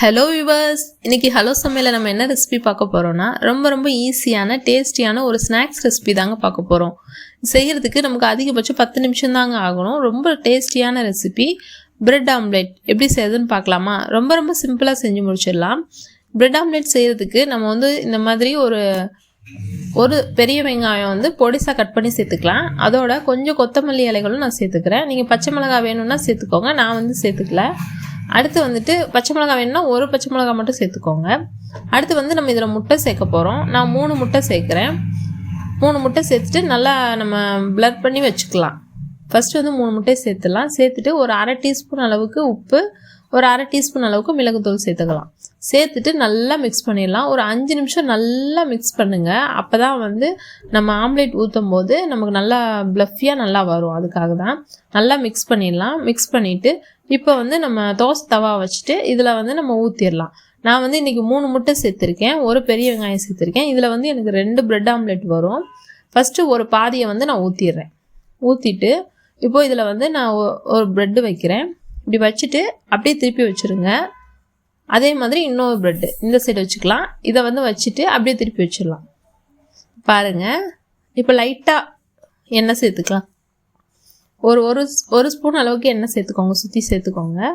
Hello viewers இன்றைக்கி hello சமையலில் நம்ம என்ன ரெசிபி பார்க்க போகிறோம்னா ரொம்ப ரொம்ப ஈஸியான டேஸ்டியான ஒரு ஸ்நாக்ஸ் ரெசிபி தாங்க பார்க்க போகிறோம் செய்கிறதுக்கு நமக்கு அதிகபட்சம் பத்து நிமிஷம் தாங்க ஆகணும். ரொம்ப டேஸ்டியான ரெசிபி பிரெட் ஆம்லெட் எப்படி செய்யுதுன்னு பார்க்கலாமா? ரொம்ப ரொம்ப சிம்பிளாக செஞ்சு முடிச்சிடலாம். பிரெட் ஆம்லெட் செய்கிறதுக்கு நம்ம வந்து இந்த மாதிரி ஒரு ஒரு பெரிய வெங்காயம் வந்து பொடிசாக கட் பண்ணி சேர்த்துக்கலாம். அதோட கொஞ்சம் கொத்தமல்லி இலைகளும் நான் சேர்த்துக்கிறேன். நீங்கள் பச்சை மிளகாய் வேணும்னா சேர்த்துக்கோங்க. நான் வந்து சேர்த்துக்கல. அடுத்து வந்துட்டு பச்சை மிளகாய் வேணும்னா ஒரு பச்சை மிளகாய் மட்டும் சேர்த்துக்கோங்க. அடுத்து வந்து நம்ம இதில் முட்டை சேர்க்க போகிறோம் நான் மூணு முட்டை சேர்க்குறேன். மூணு முட்டை சேர்த்துட்டு நல்லா நம்ம பிளர் பண்ணி வச்சுக்கலாம். ஃபஸ்ட்டு வந்து மூணு முட்டையை சேர்த்துலாம் சேர்த்துட்டு ஒரு அரை டீஸ்பூன் அளவுக்கு உப்பு ஒரு அரை டீஸ்பூன் அளவுக்கு மிளகுத்தூள் சேர்த்துக்கலாம். சேர்த்துட்டு நல்லா மிக்ஸ் பண்ணிடலாம். ஒரு அஞ்சு நிமிஷம் நல்லா மிக்ஸ் பண்ணுங்கள் அப்போ தான் வந்து நம்ம ஆம்லேட் ஊற்றும் போது நமக்கு நல்லா ப்ளஃபியாக நல்லா வரும். அதுக்காக தான் நல்லா மிக்ஸ் பண்ணிடலாம். மிக்ஸ் பண்ணிவிட்டு இப்போ வந்து நம்ம தோசை தவா வச்சுட்டு இதில் வந்து நம்ம ஊற்றிடலாம் நான் வந்து இன்றைக்கி மூணு முட்டை சேர்த்துருக்கேன். ஒரு பெரிய வெங்காயம் சேர்த்துருக்கேன். இதில் வந்து எனக்கு ரெண்டு பிரெட் ஆம்லெட் வரும். ஃபஸ்ட்டு ஒரு பாதியை வந்து நான் ஊற்றிடுறேன் ஊற்றிட்டு இப்போது இதில் வந்து நான் ஒ- ஒரு ப்ரெட்டு வைக்கிறேன். இப்படி வச்சுட்டு அப்படியே திருப்பி வச்சுருங்க. அதே மாதிரி இன்னொரு ப்ரெட்டு இந்த சைடு வச்சுக்கலாம். இதை வந்து வச்சுட்டு அப்படியே திருப்பி வச்சிடலாம். பாருங்கள் இப்போ லைட்டாக எண்ணெய் சேர்த்துக்கலாம். ஒரு ஒரு ஸ்- ஒரு ஸ்பூன் அளவுக்கு எண்ணெய் சேர்த்துக்கோங்க சுற்றி சேர்த்துக்கோங்க.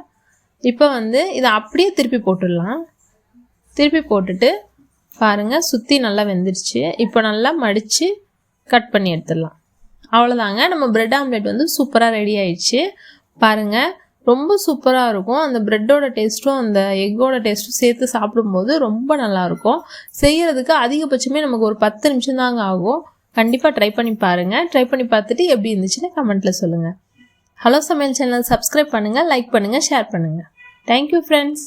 இப்போ வந்து இதை அப்படியே திருப்பி போட்டுடலாம். திருப்பி போட்டுட்டு பாருங்கள் சுற்றி நல்லா வெந்துருச்சு. இப்போ நல்லா மடித்து கட் பண்ணி எடுத்துடலாம். அவ்வளோதாங்க நம்ம ப்ரெட் ஆம்லெட் வந்து சூப்பராக ரெடி ஆயிடுச்சு. பாருங்கள் ரொம்ப சூப்பராக இருக்கும். அந்த ப்ரெட்டோட டேஸ்ட்டும் அந்த எக்கோட டேஸ்ட்டும் சேர்த்து சாப்பிடும்போது ரொம்ப நல்லாயிருக்கும் செய்கிறதுக்கு அதிகபட்சமே நமக்கு ஒரு பத்து நிமிஷம் தாங்க ஆகும். கண்டிப்பாக ட்ரை பண்ணி பாருங்கள் ட்ரை பண்ணி பார்த்துட்டு எப்படி இருந்துச்சுன்னு கமெண்ட்டில் சொல்லுங்கள் ஹலோ சமையல் சேனல் சப்ஸ்கிரைப் பண்ணுங்கள் லைக் பண்ணுங்கள் ஷேர் பண்ணுங்கள் தேங்க்யூ ஃப்ரெண்ட்ஸ்